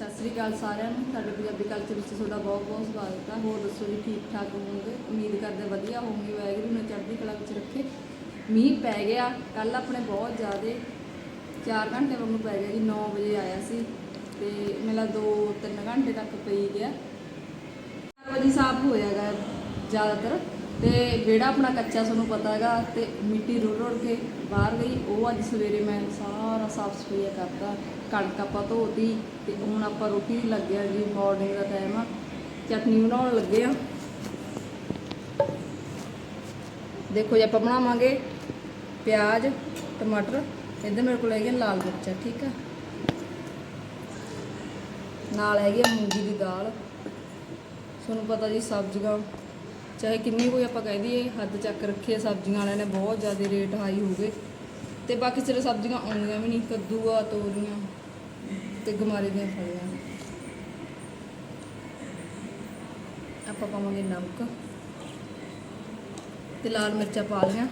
ਸਤਿ ਸ੍ਰੀ ਅਕਾਲ ਸਾਰਿਆਂ ਨੂੰ। ਸਾਡੇ ਪੰਜਾਬੀ ਕਲਚਰ ਵਿੱਚ ਤੁਹਾਡਾ ਬਹੁਤ ਬਹੁਤ ਸਵਾਗਤ ਹੈ ਹੋਰ ਦੱਸੋ ਜੀ, ਠੀਕ ਠਾਕ ਹੋਵੋਗੇ? ਉਮੀਦ ਕਰਦੇ ਵਧੀਆ ਹੋਵੋਗੇ। ਵਾਹਿਗੁਰੂ ਨੇ ਚੜ੍ਹਦੀ ਕਲਾ ਵਿੱਚ ਰੱਖੇ। ਮੀਂਹ ਪੈ ਗਿਆ। ਕੱਲ ਆਪਣੇ ਬਹੁਤ ਜ਼ਿਆਦੇ 4 ਘੰਟੇ ਵਾਂਗੂ ਪੈ ਗਿਆ ਜੀ। 9 ਵਜੇ ਆਇਆ ਸੀ ਤੇ ਮੇਰਾ 2-3 ਘੰਟੇ ਤੱਕ ਪਈ ਗਿਆ। 4 ਵਜੇ ਸਾਫ਼ ਹੋਇਆਗਾ ਜ਼ਿਆਦਾਤਰ। ਤੇ ਜਿਹੜਾ ਆਪਣਾ ਕੱਚਾ ਤੁਹਾਨੂੰ ਪਤਾ ਹੈਗਾ ਤੇ ਮਿੱਟੀ ਰੁੜ ਰੁੜ ਕੇ ਬਾਹਰ ਗਈ। ਉਹ ਅੱਜ ਸਵੇਰੇ ਮੈਂ ਸਾਰਾ ਸਾਫ਼ ਸਫ਼ਾਈ ਕਰਤਾ। ਕਣਕ ਆਪਾਂ ਧੋਤੀ ਤੇ ਹੁਣ ਆਪਾਂ ਰੋਟੀ ਲੱਗਿਆ ਜੀ ਮਾਰਨਿੰਗ ਦਾ ਟਾਈਮ ਆ। ਚਟਨੀ ਬਣਾਉਣ ਲੱਗੇ ਆ। ਦੇਖੋ ਜੀ, ਆਪਾਂ ਬਣਾਵਾਂਗੇ ਪਿਆਜ਼, ਟਮਾਟਰ ਇੱਧਰ ਮੇਰੇ ਕੋਲ ਹੈਗੇ ਲਾਲ ਮਿਰਚਾਂ, ਠੀਕ ਆ। ਨਾਲ ਹੈਗੀ ਆ ਮੂੰਗੀ ਦੀ ਦਾਲ। ਤੁਹਾਨੂੰ ਪਤਾ ਜੀ, ਸਬਜ਼ੀਆਂ, ਚਾਹੇ ਕਿੰਨੀ ਕੋਈ ਆਪਾਂ ਕਹਿ ਦਈਏ, ਹੱਦ ਚੱਕ ਰੱਖੀ ਹੈ ਸਬਜ਼ੀਆਂ ਵਾਲਿਆਂ ਨੇ ਬਹੁਤ ਜ਼ਿਆਦਾ ਰੇਟ ਹਾਈ ਹੋ ਗਏ। ਤੇ ਬਾਕੀ ਸਿਰ ਸਬਜ਼ੀਆਂ ਆਉਂਦੀਆਂ ਵੀ ਨਹੀਂ, ਕੱਦੂ ਆ, ਤੋਰੀਆਂ ਤੇ ਗਮਾਰੇ ਦੀਆਂ ਫਲੀਆਂ। ਆਪਾਂ ਪਾਵਾਂਗੇ ਨਮਕ ਤੇ ਲਾਲ ਮਿਰਚਾਂ ਪਾ ਲਈਆਂ।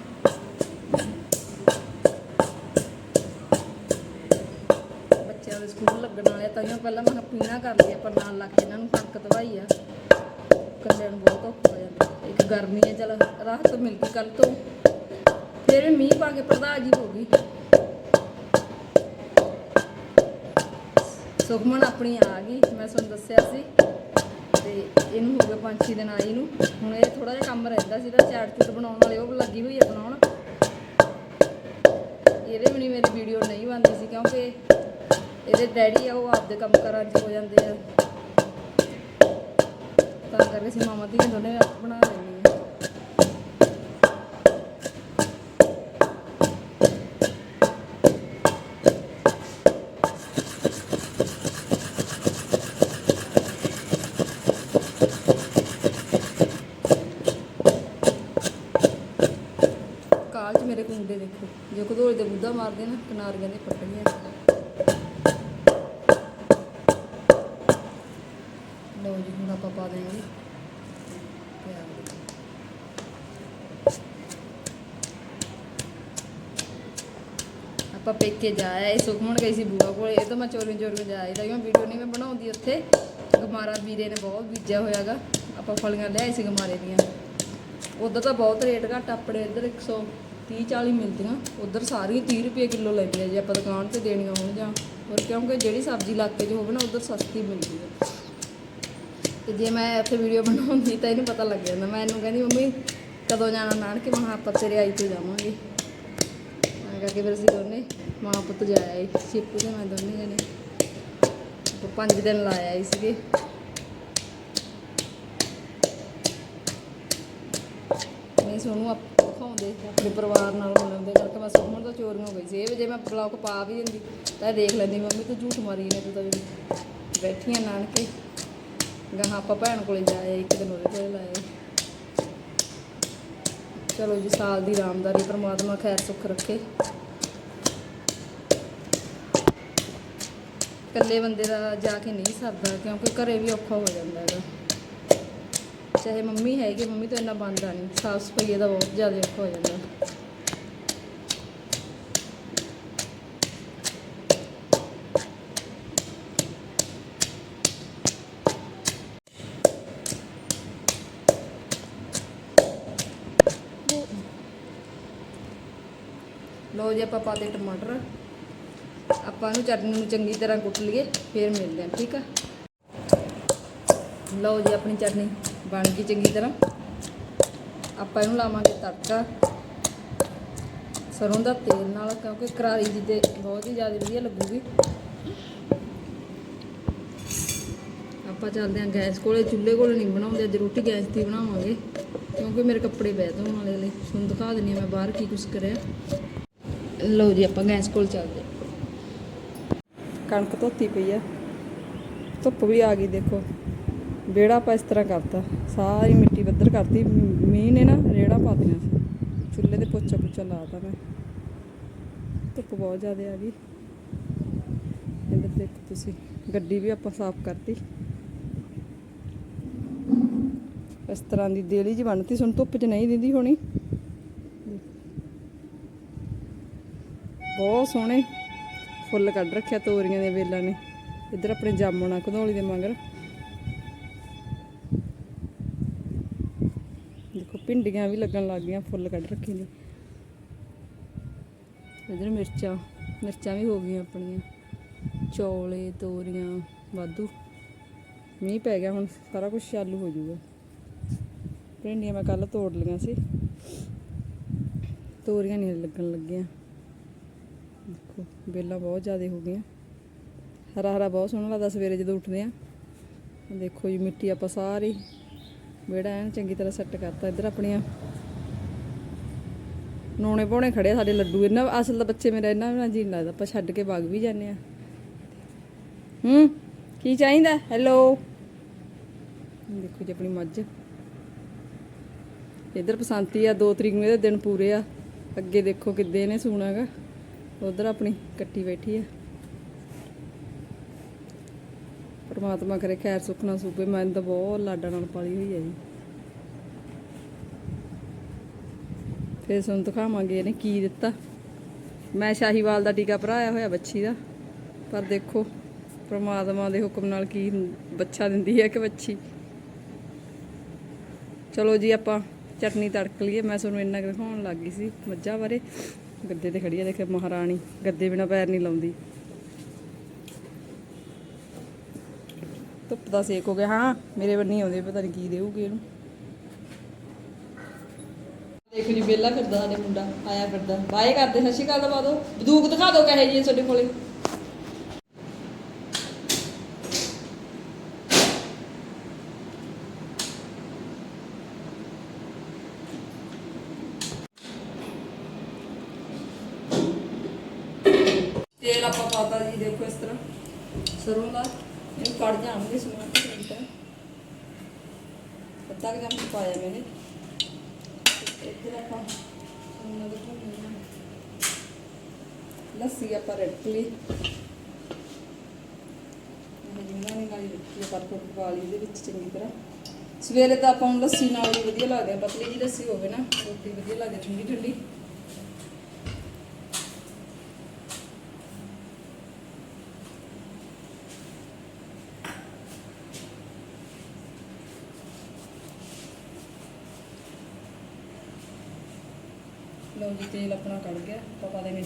ਬੱਚਿਆਂ ਦੇ ਸਕੂਲ ਲੱਗਣ ਵਾਲੇ ਆ, ਤਾਂ ਪਹਿਲਾਂ ਮੈਂ ਪੀਣਾ ਕਰ ਲਈ ਪਰ ਨਾਲ ਲੱਗ ਕੇ ਇਹਨਾਂ ਨੂੰ ਕਣਕ ਦਵਾਈ ਆ। ਕੱਲਿਆਂ ਨੂੰ ਬਹੁਤ ਔਖਾ ਹੋ ਜਾਂਦਾ। ਇੱਕ ਗਰਮੀ ਹੈ ਚਲ ਰਾਹਤ ਮਿਲ ਗਈ ਕੱਲ ਤੋਂ। ਫਿਰ ਮੀਂਹ ਪਾ ਕੇ ਪਰਦਾ ਜੀ ਹੋ ਗਈ। ਸੁਖਮਨ ਆਪਣੀ ਆ ਗਈ, ਮੈਂ ਤੁਹਾਨੂੰ ਦੱਸਿਆ ਸੀ। ਤੇ ਇਹਨੂੰ ਹੋ ਗਿਆ ਪੰਜ ਛੇ ਦਿਨ ਆਈ ਨੂੰ। ਹੁਣ ਇਹ ਥੋੜਾ ਜਿਹਾ ਕੰਮ ਰਹਿੰਦਾ ਸੀ ਤਾਂ ਚੈਟ ਚੂਟ ਬਣਾਉਣ ਵਾਲੇ, ਉਹ ਲੱਗੀ ਹੋਈ ਹੈ ਬਣਾਉਣ। ਇਹਦੇ ਵੀ ਨਹੀਂ ਮੇਰੀ ਵੀਡੀਓ ਨਹੀਂ ਬਣਦੀ ਸੀ, ਕਿਉਂਕਿ ਇਹਦੇ ਡੈਡੀ ਆ, ਉਹ ਆਪਦੇ ਕੰਮ ਕਰਾਂ 'ਚ ਹੋ ਜਾਂਦੇ ਆ। ਤਾਂ ਕਰਕੇ ਅਸੀਂ ਮਾਮਾ ਧੀਆਂ ਦੋਨੇ ਬਣਾ ਲੈਂਦੇ ਹਾਂ ਜੇ ਕਦੋਲੇ ਦੇ ਬੁੱਧਾ ਮਾਰਦੇ ਨਾ, ਕਿਨਾਰੀਆਂ ਦੇ ਪੱਟੀਆਂ ਲਓ ਜੀ, ਹੁਣ ਆਪਾਂ ਪਾ ਦੇਵਾਂਗੇ ਆਪਾਂ ਪੇਕੇ ਜਾਇਆ ਇਹ ਸੁਖਮਣ ਗਈ ਸੀ ਬੂਆ ਕੋਲ। ਇਹ ਤਾਂ ਮੈਂ ਚੋਰੀ ਚੋਰੀ ਜਾਇਆ ਤਾਂ ਮੈਂ ਵੀਡੀਓ ਨਹੀਂ ਮੈਂ ਬਣਾਉਂਦੀ ਉੱਥੇ। ਗਮਾਰਾ ਵੀਰੇ ਨੇ ਬਹੁਤ ਬੀਜਿਆ ਹੋਇਆਗਾ ਆਪਾਂ ਫਲੀਆਂ ਲਿਆਏ ਸੀ ਗਮਾਰੇ ਦੀਆਂ। ਉਧਰ ਤਾਂ ਬਹੁਤ ਰੇਟ ਘੱਟ ਆਪਣੇ ਇੱਧਰ 130 40 ਮਿਲਦੀਆਂ, ਉਧਰ ਸਾਰੀਆਂ 30 ਰੁਪਏ ਕਿਲੋ ਲੈਂਦੇ ਆ ਜੇ ਆਪਾਂ ਦੁਕਾਨ ਤੇ ਦੇਣੀਆਂ ਹੋਣ ਜਾਂ ਹੋਰ ਕਿਉਂਕਿ ਜਿਹੜੀ ਸਬਜ਼ੀ ਇਲਾਕੇ 'ਚ ਹੋਵੇ ਨਾ ਉਧਰ ਸਸਤੀ ਮਿਲਦੀ ਹੈ ਤੇ ਜੇ ਮੈਂ ਉੱਥੇ ਵੀਡੀਓ ਬਣਾਉਂਦੀ ਤਾਂ ਇਹਨੂੰ ਪਤਾ ਲੱਗ ਜਾਂਦਾ। ਮੈਂ ਇਹਨੂੰ ਕਹਿੰਦੀ, ਮੰਮੀ, ਕਦੋਂ ਜਾਣਾ? ਨਾਨਕੇ ਮਹਾ ਆਪਾਂ ਤੇਰੇ ਆਈ ਤੋਂ ਜਾਵਾਂਗੇ। ਮੈਂ ਕਰਕੇ ਫਿਰ ਅਸੀਂ ਦੋਨੇ ਮਾਂ ਪੁੱਤ ਜਾ ਸ਼ਿਪੂ ਤੇ ਮੈਂ ਦੋਨੇ ਜਣੇ। ਆਪਾਂ ਪੰਜ ਦਿਨ ਲਾਇਆ ਆਏ ਸੀਗੇ। ਨਹੀਂ ਸੋਨੂੰ ਆਪ ਆਪਣੇ ਪਰਿਵਾਰ ਨਾਲ ਮਿਲਉਂਦੇ ਕਰਕੇ ਮੈਂ ਸੁਖਮਨ ਤੋਂ ਚੋਰੀਆਂ ਹੋ ਗਈ ਸੀ ਇਹ ਵੀ ਜੇ ਮੈਂ ਬਲੌਗ ਪਾ ਵੀ ਦਿੰਦੀ, ਤਾਂ ਇਹ ਦੇਖ ਲੈਂਦੀ ਮੰਮੀ, ਤੂੰ ਝੂਠ ਮਾਰੀ ਨੇ ਤੂੰ ਤਾਂ ਵੀ ਬੈਠੀਆਂ ਨਾਨਕੇ। ਗਾਹਾਂ ਆਪਾਂ ਭੈਣ ਕੋਲੇ ਜਾਏ, ਇੱਕ ਦਿਨ ਉਹਦੇ ਕੋਲੇ ਲਾਏ। ਚਲੋ ਜੀ, ਸਾਲ ਦੀ ਰਾਮਦਾਰੀ, ਪ੍ਰਮਾਤਮਾ ਖੈਰ ਸੁੱਖ ਰੱਖੇ। ਇਕੱਲੇ ਬੰਦੇ ਦਾ ਜਾ ਕੇ ਨਹੀਂ ਸਰਦਾ, ਕਿਉਂਕਿ ਘਰੇ ਵੀ ਔਖਾ ਹੋ ਜਾਂਦਾ ਹੈਗਾ। ਚਾਹੇ ਮੰਮੀ ਹੈਗੀ, ਮੰਮੀ ਤੋਂ ਇੰਨਾ ਬਣਦਾ ਨਹੀਂ। ਸਾਫ਼ ਸਫ਼ਾਈ ਦਾ ਬਹੁਤ ਜ਼ਿਆਦਾ ਔਖਾ ਹੋ ਜਾਂਦਾ। ਲੋ ਜੀ, ਆਪਾਂ ਪਾ ਪਾਤੇ ਟਮਾਟਰ। ਆਪਾਂ ਨੂੰ ਚਟਨੀ ਨੂੰ ਚੰਗੀ ਤਰ੍ਹਾਂ ਕੁੱਟ ਲਈਏ, ਫਿਰ ਮਿਲਦੇ ਹਾਂ, ਠੀਕ ਆ? ਲਓ ਜੀ, ਆਪਣੀ ਚਟਨੀ। ਬਣ ਗਈ ਚੰਗੀ ਤਰ੍ਹਾਂ। ਆਪਾਂ ਇਹਨੂੰ ਲਾਵਾਂਗੇ ਤੜਕਾ। ਸਰੋਂ ਦਾ ਤੇਲ ਨਾਲ, ਕਿਉਂਕਿ ਕਰਾਰੀ ਜੀ ਤੇ ਬਹੁਤ ਹੀ ਜ਼ਿਆਦਾ ਵਧੀਆ ਲੱਗੂਗੀ। ਆਪਾਂ ਚੱਲਦੇ ਹਾਂ ਗੈਸ ਕੋਲੇ। ਚੁੱਲ੍ਹੇ ਕੋਲੇ ਨਹੀਂ ਬਣਾਉਂਦੇ, ਅੱਜ ਰੋਟੀ ਗੈਸ ਤੇ ਬਣਾਵਾਂਗੇ। ਕਿਉਂਕਿ ਮੇਰੇ ਕੱਪੜੇ ਪੈ ਧੋਣ ਵਾਲੇ ਨੇ, ਤੁਹਾਨੂੰ ਦਿਖਾ ਦਿੰਨੀ ਮੈਂ ਬਾਹਰ ਕੀ ਕੁਛ ਕਰਿਆ। ਲਓ ਜੀ, ਆਪਾਂ ਗੈਸ ਕੋਲ ਚੱਲਦੇ ਕਣਕ ਧੋਤੀ ਪਈ ਆ। ਧੁੱਪ ਵੀ ਆ ਗਈ, ਦੇਖੋ। ਵਿਹੜਾ ਆਪਾਂ ਇਸ ਤਰ੍ਹਾਂ ਕਰਤਾ। ਸਾਰੀ ਮਿੱਟੀ ਬੱਦਰ ਕਰਤੀ। ਮੀਂਹ ਨੇ ਨਾ ਰੇੜਾ ਪਾਤੀਆਂ ਸੀ। ਚੁੱਲ੍ਹੇ ਤੇ ਪੋਚਾ ਪੁੱਚਾ ਲਾਤਾ ਮੈਂ। ਧੁੱਪ ਬਹੁਤ ਜ਼ਿਆਦਾ ਆ ਗਈ। ਇੱਧਰ ਦੇਖੋ ਤੁਸੀਂ, ਗੱਡੀ ਵੀ ਆਪਾਂ ਸਾਫ਼ ਕਰਤੀ। ਇਸ ਤਰ੍ਹਾਂ ਦੀ ਦੇਲੀ ਜੀ ਬਣਤੀ। ਸੁਣ ਧੁੱਪ 'ਚ ਨਹੀਂ ਦਿੰਦੀ ਹੋਣੀ। ਬਹੁਤ ਸੋਹਣੇ ਫੁੱਲ ਕੱਢ ਰੱਖਿਆ ਤੋਰੀਆਂ ਦੇ ਵੇਲਾਂ ਨੇ। ਇੱਧਰ ਆਪਣੇ ਜਾਮਣਾ ਘਨੌਲੀ ਦੇ ਮਗਰ। ਭਿੰਡੀਆਂ ਵੀ ਲੱਗਣ ਲੱਗ ਗਈਆਂ, ਫੁੱਲ ਕੱਢ ਰੱਖੇ ਨੇ। ਇੱਧਰ ਮਿਰਚਾਂ ਮਿਰਚਾਂ ਵੀ ਹੋ ਗਈਆਂ ਆਪਣੀਆਂ। ਚੌਲੇ, ਤੋਰੀਆਂ, ਵਾਧੂ। ਮੀਂਹ ਪੈ ਗਿਆ ਹੁਣ, ਸਾਰਾ ਕੁਝ ਚਾਲੂ ਹੋ ਜਾਊਗਾ ਭਿੰਡੀਆਂ ਮੈਂ ਕੱਲ ਤੋੜ ਲਈਆਂ ਸੀ। ਤੋਰੀਆਂ ਨਹੀਂ ਲੱਗਣ ਲੱਗੀਆਂ। ਦੇਖੋ, ਬੇਲਾਂ ਬਹੁਤ ਜ਼ਿਆਦਾ ਹੋ ਗਈਆਂ। ਹਰਾ ਹਰਾ ਬਹੁਤ ਸੋਹਣਾ ਲੱਗਦਾ ਸਵੇਰੇ ਜਦੋਂ ਉੱਠਦੇ ਆ ਦੇਖੋ ਜੀ, ਮਿੱਟੀ ਆਪਾਂ ਸਾਰੀ ਵਿਹੜਾ ਐਨ ਚੰਗੀ ਤਰ੍ਹਾਂ ਸੈੱਟ ਕਰਤਾ, ਇੱਧਰ ਆਪਣੀਆਂ ਨੋਣੇ ਪੋਣੇ ਖੜੇ ਸਾਡੇ ਲੱਡੂ। ਇਹਨਾਂ ਅਸਲ ਦਾ ਬੱਚੇ ਮੇਰਾ ਇਹਨਾਂ ਨਾਲ ਜੀ ਲੱਗਦਾ, ਆਪਾਂ ਛੱਡ ਕੇ ਵਗ ਵੀ ਜਾਂਦੇ ਆ। ਹੂੰ, ਕੀ ਚਾਹੀਦਾ? ਹੈਲੋ ਦੇਖੋ ਜੀ ਆਪਣੀ ਮੱਝ। ਇੱਧਰ ਬਸੰਤੀ ਆ 2 ਤਰੀਕ ਨੂੰ ਇਹਦੇ ਦਿਨ ਪੂਰੇ ਆ। ਅੱਗੇ ਦੇਖੋ ਕਿੱਦੇ ਇਹਨੇ ਸੂਣਾਗਾ ਉਧਰ ਆਪਣੀ ਕੱਟੀ ਬੈਠੀ ਆ। ਪਰਮਾਤਮਾ ਕਰੇ, ਖੈਰ ਸੁੱਖ ਨਾਲ ਸੂਬੇ ਮੈਂ ਤਾਂ ਬਹੁਤ ਲਾਡਾਂ ਨਾਲ ਪਾਲੀ ਹੋਈ ਹੈ ਜੀ। ਫਿਰ ਤੁਹਾਨੂੰ ਦਿਖਾਵਾਂਗੇ ਇਹਨੇ ਕੀ ਦਿੱਤਾ। ਮੈਂ ਸ਼ਾਹੀਵਾਲ ਦਾ ਟੀਕਾ ਭਰਾਇਆ ਹੋਇਆ ਬੱਚੀ ਦਾ, ਪਰ ਦੇਖੋ ਪਰਮਾਤਮਾ ਦੇ ਹੁਕਮ ਨਾਲ ਕੀ ਬੱਚਾ ਦਿੰਦੀ ਹੈ ਕਿ ਬੱਚੀ। ਚਲੋ ਜੀ, ਆਪਾਂ ਚਟਨੀ ਤੜਕ ਲਈਏ। ਮੈਂ ਤੁਹਾਨੂੰ ਇੰਨਾ ਕੁ ਦਿਖਾਉਣ ਲੱਗ ਗਈ ਸੀ, ਮੱਝਾਂ ਬਾਰੇ। ਗੱਦੇ ਤੇ ਖੜੀ ਆ ਦੇਖੇ ਮਹਾਰਾਣੀ। ਗੱਦੇ ਬਿਨਾ ਪੈਰ ਨਹੀਂ ਲਾਉਂਦੀ। ਧੁੱਪ ਦਾ ਸੇਕ ਹੋ ਗਿਆ, ਹਾਂ, ਮੇਰੇ ਬੰਨੀ ਆਉਂਦੇ, ਪਤਾ ਨਹੀਂ ਕੀ ਦੇਊਗੀ ਇਹਨੂੰ। ਦੇਖੋ ਜੀ ਬੇਲਾ ਫਿਰਦਾ ਸਾਡੇ ਮੁੰਡਾ, ਆਇਆ ਫਿਰਦਾ। ਬਾਏ ਕਰਦੇ, ਸਤਿ ਸ਼੍ਰੀ ਅਕਾਲ ਦਵਾ ਦਿਓ। ਬਦੂਕ ਦਿਖਾ ਦਿਓ ਕਹੇ ਜੀ ਤੁਹਾਡੇ ਕੋਲੇ। ਤੇਲ ਆਪਾਂ ਪਾਤਾ ਜੀ, ਦੇਖੋ ਇਸ ਤਰ੍ਹਾਂ। ਸਰੋਂ ਦਾ। ਇਹਨੂੰ ਕੱਢ ਜਾਣਗੇ ਸਮਾਨ ਚੰਗੀ ਤਰ੍ਹਾਂ ਅੱਧਾ ਕੁ ਚਮਚ ਪਾਇਆ ਮੈਨੇ ਇੱਧਰ ਆਪਾਂ ਲੱਸੀ ਆਪਾਂ ਰੱਖ ਲਈ। ਜਿੰਨਾ ਨੇ ਨਾਲ ਰੱਖੀ ਆ, ਪਰ ਪਾ ਲਈ ਵਿੱਚ ਚੰਗੀ ਤਰ੍ਹਾਂ। ਸਵੇਰੇ ਤਾਂ ਆਪਾਂ ਨੂੰ ਲੱਸੀ ਨਾਲ ਹੀ ਵਧੀਆ ਲੱਗਦੀ ਆ, ਪਤਲੀ ਜੀ ਲੱਸੀ ਹੋਵੇ ਨਾ ਰੋਟੀ ਵਧੀਆ ਲੱਗਦੀ ਠੰਡੀ ਠੰਡੀ ਲਓ ਜੀ ਤੇਲ ਆਪਣਾ ਕੱਢ ਗਿਆ ਪਤਾ ਪਾ ਦੇਣੇ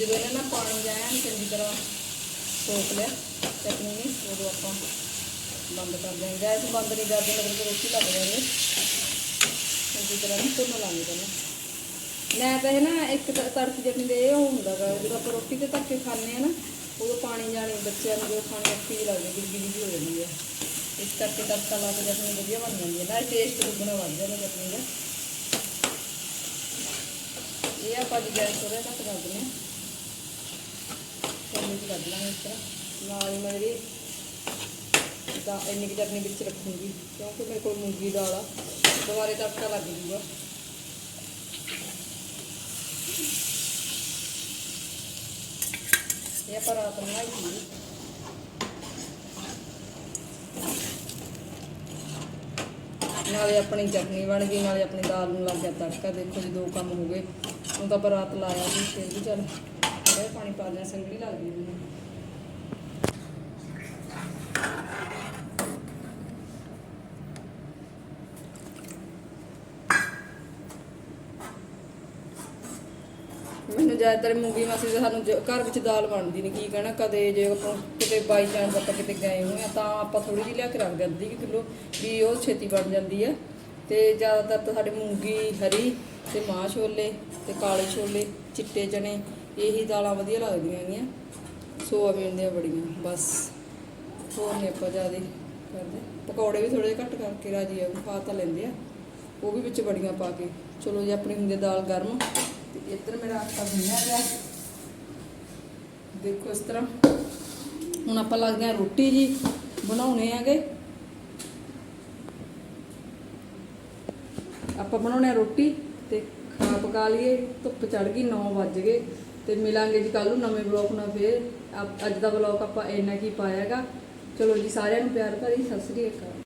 ਜਦੋਂ ਇਹਨਾਂ ਨਾਲ ਪਾਣੀ ਜਾਇਆ ਨਾ ਚੰਗੀ ਤਰ੍ਹਾਂ ਸੋਕ ਲਿਆ, ਚਟਨੀ ਨੇ ਉਦੋਂ ਆਪਾਂ ਬੰਦ ਕਰ ਦਿਆਂਗੇ। ਗੈਸ ਬੰਦ ਨਹੀਂ ਕਰਦੇ, ਮਤਲਬ ਕਿ ਰੋਟੀ ਲੱਗ ਜਾਂਦੀ ਚੰਗੀ ਤਰ੍ਹਾਂ ਨਹੀਂ ਭੁੰਨ ਲਾਂਗੇ ਪਹਿਲਾਂ। ਮੈਂ ਤਾਂ ਇਹ ਨਾ, ਇੱਕ ਤ- ਤੜਕੀ ਚਟਨੀ ਦੇ ਇਹ ਹੁੰਦਾ ਗਾ, ਜਦੋਂ ਆਪਾਂ ਰੋਟੀ ਤੇ ਧੱਕ ਖਾਂਦੇ ਆ ਨਾ, ਉਦੋਂ ਪਾਣੀ ਜਾਣੀ, ਬੱਚਿਆਂ ਨੂੰ ਜਦੋਂ ਖਾਣੀ ਅੱਖੀ ਜਿਹੀ ਲੱਗਦੀ ਗਿੱਲੀ ਜਿਹੀ ਹੋ ਜਾਂਦੀ ਹੈ। ਇਸ ਕਰਕੇ ਤੜਕਾ ਲਾ ਕੇ ਚਟਨੀ ਵਧੀਆ ਬਣ ਜਾਂਦੀ ਹੈ। ਨਾਲ ਟੇਸਟ ਦੁੱਗਣਾ ਵੱਧ ਜਾਂਦਾ ਚਟਨੀ ਦਾ। ਇਹ ਆਪਾਂ ਜੀ ਗੈਸ ਥੋੜ੍ਹਾ ਘੱਟ ਕਰ ਦਿੰਦੇ ਹਾਂ। ਚਟਨੀ ਚ ਕੱਢ ਲਾਂਗੇ ਇਸ ਤਰ੍ਹਾਂ ਨਾਲ ਹੀ ਮੈਂ ਜਿਹੜੀ ਦਾ ਇੰਨੀ ਕੁ ਚਟਨੀ ਵਿੱਚ ਰੱਖੂੰਗੀ ਕਿਉਂਕਿ ਮੇਰੇ ਕੋਲ ਮੂੰਗੀ ਦਾਲ ਆ ਦੁਬਾਰੇ ਤੜਕਾ ਲੱਗ ਜੂਗਾ ਇਹ ਆਪਾਂ ਰਾਤ ਨੂੰ ਬਣਾਈ ਸੀ ਨਾਲੇ ਆਪਣੀ ਚਟਨੀ ਬਣ ਗਈ ਨਾਲੇ ਆਪਣੀ ਦਾਲ ਨੂੰ ਲੱਗ ਗਿਆ ਤੜਕਾ ਦੇਖੋ ਜੀ ਦੋ ਕੰਮ ਹੋ ਗਏ ਹੁਣ ਤਾਂ ਪਾਣੀ ਪਾ ਦਿਆਂ ਸੰਗਲੀ ਲੱਗਦੀ ਮੈਨੂੰ। ਮੈਨੂੰ ਜ਼ਿਆਦਾਤਰ ਮੂੰਗੀ ਮਾਸੀ ਦੇ ਸਾਨੂੰ ਜ- ਘਰ ਵਿੱਚ ਦਾਲ ਬਣਦੀ ਨਹੀਂ ਕੀ ਕਹਿਣਾ, ਕਦੇ ਜੇ ਆਪਾਂ ਕਿਤੇ ਬਾਈ ਚਾਂਸ ਆਪਾਂ ਕਿਤੇ ਗਏ ਹੋਏ ਆ, ਤਾਂ ਆਪਾਂ ਥੋੜੀ ਜਿਹੀ ਲਿਆ ਕੇ ਰੱਖ ਦਿੰਦੀ ਕਿ ਕਿਲੋ, ਵੀ ਉਹ ਛੇਤੀ ਬਣ ਜਾਂਦੀ ਆ ਤੇ ਜ਼ਿਆਦਾਤਰ ਤਾਂ ਸਾਡੇ ਮੂੰਗੀ, ਹਰੀ ਤੇ ਮਾਂ ਛੋਲੇ ਤੇ ਕਾਲੇ ਛੋਲੇ, ਚਿੱਟੇ ਚਣੇ ਇਹੀ ਦਾਲਾਂ ਵਧੀਆ ਲੱਗਦੀਆਂ ਹੈਗੀਆਂ। ਸੋਆਬੀਨ ਦੀਆਂ ਬੜੀਆਂ, ਬਸ। ਹੋਰ ਨਹੀਂ ਆਪਾਂ ਜ਼ਿਆਦਾ ਕਰਦੇ। ਪਕੌੜੇ ਵੀ ਥੋੜੇ ਘੱਟ ਕਰਕੇ ਰਾਜੀ ਆ, ਖਾ ਤਾਂ ਲੈਂਦੇ ਆ। ਉਹ ਵੀ ਵਿੱਚ ਬੜੀਆਂ ਪਾ ਕੇ। ਚਲੋ ਜੇ, ਆਪਣੀ ਹੁੰਦੀ ਦਾਲ ਗਰਮ। ਤੇ ਇੱਧਰ ਮੇਰਾ ਆਟਾ ਭੁੰਨਿਆ ਗਿਆ। ਦੇਖੋ ਇਸ ਤਰ੍ਹਾਂ। ਹੁਣ ਆਪਾਂ ਲੱਗਦੇ ਆ ਰੋਟੀ ਜੀ, ਬਣਾਉਣੇ ਆਗੇ ਆਪਾਂ ਬਣਾਉਣੇ ਆ ਰੋਟੀ ਤੇ ਖਾ ਪਕਾ ਲਈਏ। ਧੁੱਪ ਚੜ ਗਈ 9 ਵੱਜ ਗਏ। ਤੇ ਮਿਲਾਂਗੇ ਜੀ ਕੱਲ ਨੂੰ ਨਵੇਂ ਬਲੌਗ ਨਾਲ ਫੇਰ। ਆਪ- ਅੱਜ ਦਾ ਬਲੌਗ ਆਪਾਂ ਇੰਨਾ ਕੀ ਪਾਇਆਗਾ। ਚਲੋ ਜੀ, ਸਾਰਿਆਂ ਨੂੰ ਪਿਆਰ ਭਰੀ ਸਤਿ ਸ੍ਰੀ ਅਕਾਲ।